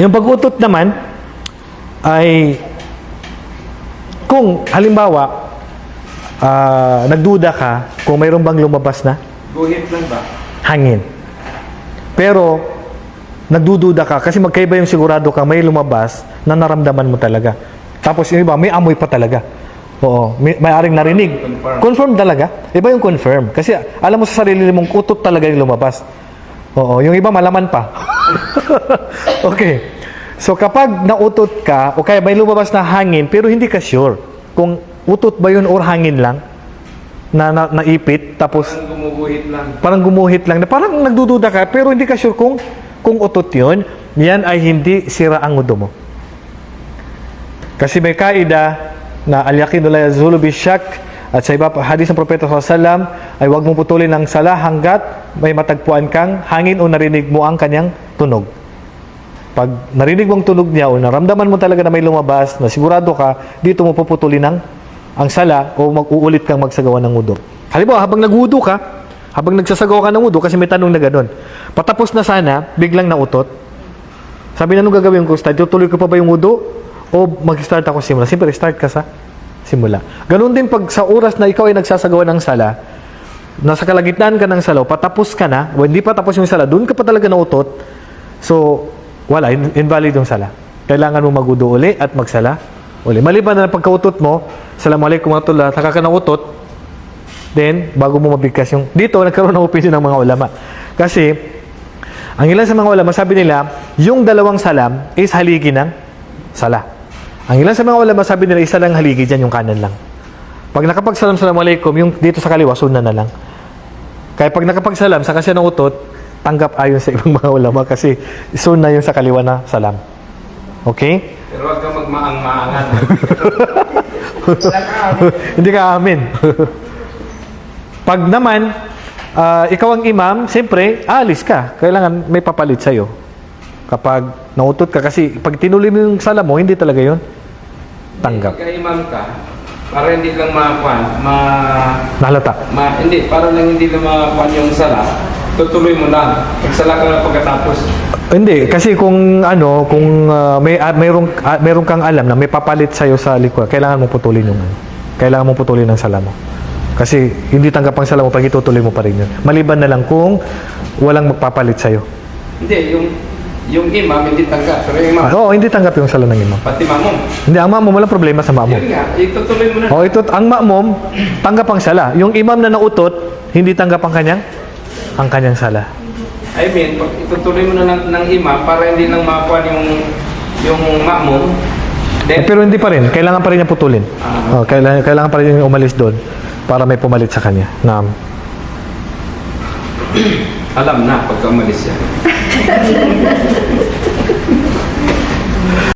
Yung pag-utot naman ay kung halimbawa ah, nagduda ka kung mayroon bang lumabas na Guhit lang ba? hangin. Pero nagdududa ka kasi magkaiba yung sigurado ka may lumabas na naramdaman mo talaga. Tapos yung iba, may amoy pa talaga. Oo, may, may aring narinig. Confirm. Confirm talaga. Iba yung confirm. Kasi alam mo sa sarili mong utot talaga yung lumabas. Oo, yung iba malaman pa. okay. So kapag nautot ka, o kaya may lumabas na hangin, pero hindi ka sure kung utot ba yun or hangin lang na, na naipit, tapos Parang gumuguhit lang. parang gumuhit lang na parang nagdududa ka pero hindi ka sure kung kung utot yun yan ay hindi sira ang udo mo kasi may kaida na al-yaqinu la yazulu bisyak at sa iba hadis ng propeta sallallahu ay huwag mong putulin ng sala hanggat may matagpuan kang hangin o narinig mo ang kanyang tunog pag narinig mong tunog niya o naramdaman mo talaga na may lumabas na sigurado ka dito mo puputulin ang ang sala o mag-uulit kang magsagawa ng wudu. Halimbawa, habang nagwudu ka, habang nagsasagawa ka ng wudu, kasi may tanong na ganun, patapos na sana, biglang nautot, sabi na nung gagawin ko, Ustad, tutuloy ko pa ba yung wudu? O mag-start ako simula? Siyempre, start ka sa simula. Ganun din pag sa oras na ikaw ay nagsasagawa ng sala, nasa kalagitnaan ka ng salaw, patapos ka na, o hindi pa tapos yung sala, doon ka pa talaga nautot, so, wala, in- invalid yung sala. Kailangan mo magudo uli at magsala uli. Maliban na pagkautot mo, Assalamualaikum warahmatullahi wabarakatuh, ka nautot, then, bago mo mabigkas yung, dito, nagkaroon ng opinion ng mga ulama. Kasi, ang ilan sa mga ulama, sabi nila, yung dalawang salam is haligi ng sala. Ang ilan sa mga ulama, sabi nila, isa lang haligi dyan, yung kanan lang. Pag nakapagsalam, Assalamualaikum, yung dito sa kaliwa, sunna na lang. Kaya pag nakapagsalam, saka siya nautot, tanggap ayon sa ibang mga ulama kasi sunna yung sa kaliwa na salam. Okay? Pero huwag kang magmaang-maangan. Hindi ka amin. Pag naman, ah, ikaw ang imam, siyempre, alis ka. Kailangan may papalit sa'yo. Kapag nautot ka, kasi pag tinuloy mo yung sala mo, hindi talaga yon tanggap. Pagka imam ka, para hindi lang makuan, ma, Nahalata. ma, hindi, para lang hindi lang makuan yung sala, tutuloy mo lang. Magsala ka lang pagkatapos. Hindi, kasi kung ano, kung ah, may ah, mayroong ah, mayroong kang alam na may papalit sa sa likod, kailangan mo putulin yung ano. Kailangan mo putulin ang sala mo. Kasi hindi tanggap ang sala mo pag itutuloy mo pa rin yun. Maliban na lang kung walang magpapalit sa iyo. Hindi, yung yung imam hindi tanggap. Pero yung imam, Oo, hindi tanggap yung sala ng imam. pati mamom. Hindi, ang ma'am walang problema sa Yun nga, itutuloy mo na. O ito, ang ma'mom, tanggap ang sala. Yung imam na nautot, hindi tanggap ang kanyang ang kanyang sala. I mean, pag itutuloy mo na ng, ng imam para hindi lang makuan yung yung makmum, Eh, then pero hindi pa rin, kailangan pa rin niya putulin. Oh, kailangan, kailangan pa rin niya umalis doon para may pumalit sa kanya. Na, alam na pagka umalis siya.